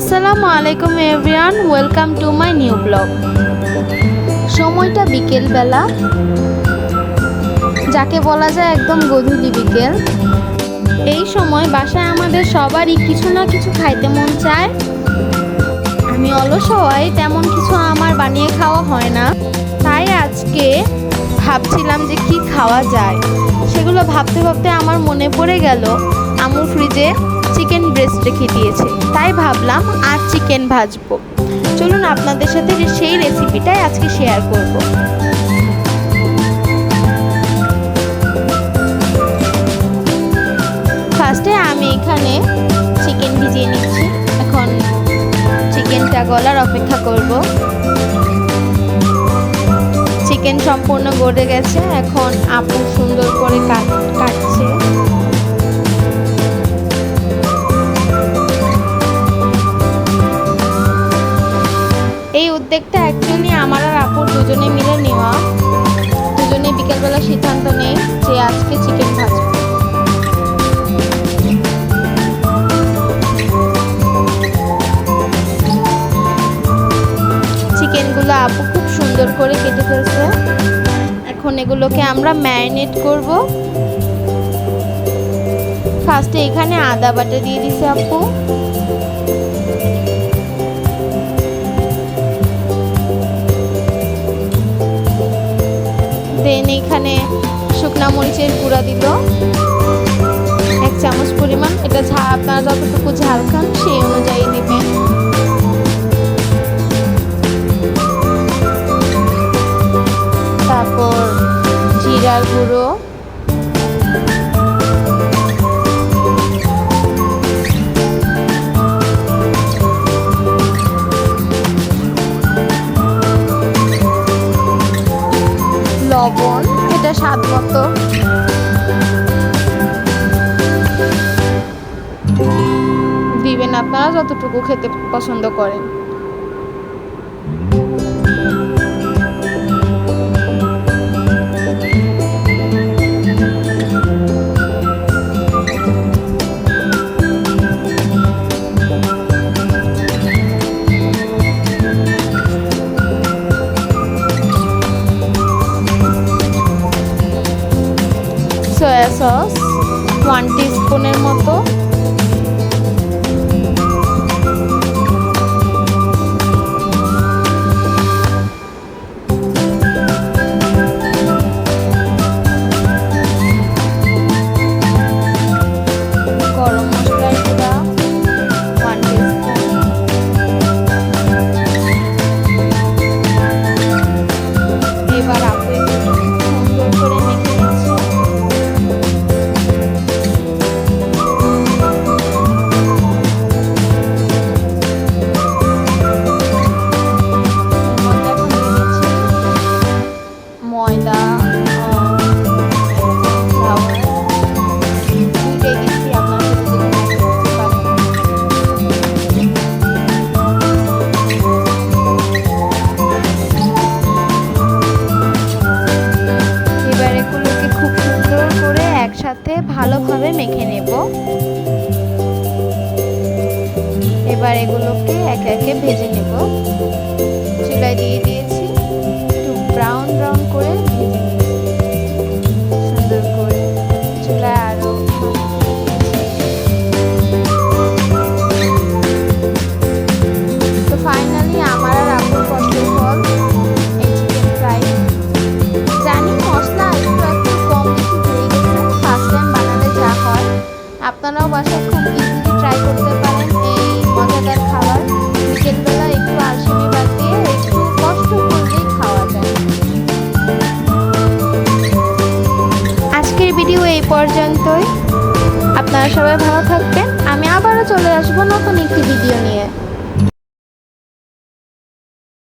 আসসালামু আলাইকুম everyone, welcome to my new blog. সময়টা বিকেলবেলা। যাকে বলা যায় একদম গধূলি বিকেল। এই সময় বাসায় আমাদের সবারই কিছু না কিছু খাইতে মন চায়। আমি অলস হওয়ায় তেমন কিছু আমার বানিয়ে খাওয়া হয় না। তাই আজকে ভাবছিলাম যে কি খাওয়া যায়। সেগুলো ভাবতে ভাবতে আমার মনে পড়ে গেল, আমু ফ্রিজে চিকেন ব্রেস্ট রেখে দিয়েছে। তাই ভাবলাম আর চিকেন ভাজবো। চলুন আপনাদের সাথে সেই রেসিপিটাই আজকে শেয়ার করব। ফার্স্টে আমি এখানে চিকেন ভিজিয়ে নিচ্ছি। এখন চিকেনটা গলার অপেক্ষা করব। চিকেন সম্পূর্ণ গড়ে গেছে। এখন আপু সুন্দর করে কাট কাটছে। উদ্যোগটা অ্যাকচুয়ালি আমার আর আপুর দুজনে মিলে নেওয়া। দুজনে বিকেলবেলা সিদ্ধান্ত নেই যে আজকে চিকেন ভাজবো। চিকেনগুলো আপু খুব সুন্দর করে কেটে ফেলছে। এখন এগুলোকে আমরা ম্যারিনেট করব। ফার্স্টে এখানে আদা বাটা দিয়ে দিছে আপু। দেন এইখানে শুকনা মরিচের গুঁড়া দিল। এক চামচ পরিমাণ। এটা ঝা আপনারা যতটুকু ঝাল খান সেই অনুযায়ী দেবেন তারপর জিরার গুঁড়ো। মতো। দিবেন আপনারা যতটুকু খেতে পছন্দ করেন। sauce 20 এবার এগুলোকে একে একে ভেজে নেব। চুলায় দিয়ে দিয়েছি একটু ব্রাউন ব্রাউন করে পর্যন্তই। আপনারা সবাই ভালো থাকবেন। আমি আবারও চলে আসব নতুন একটি ভিডিও নিয়ে।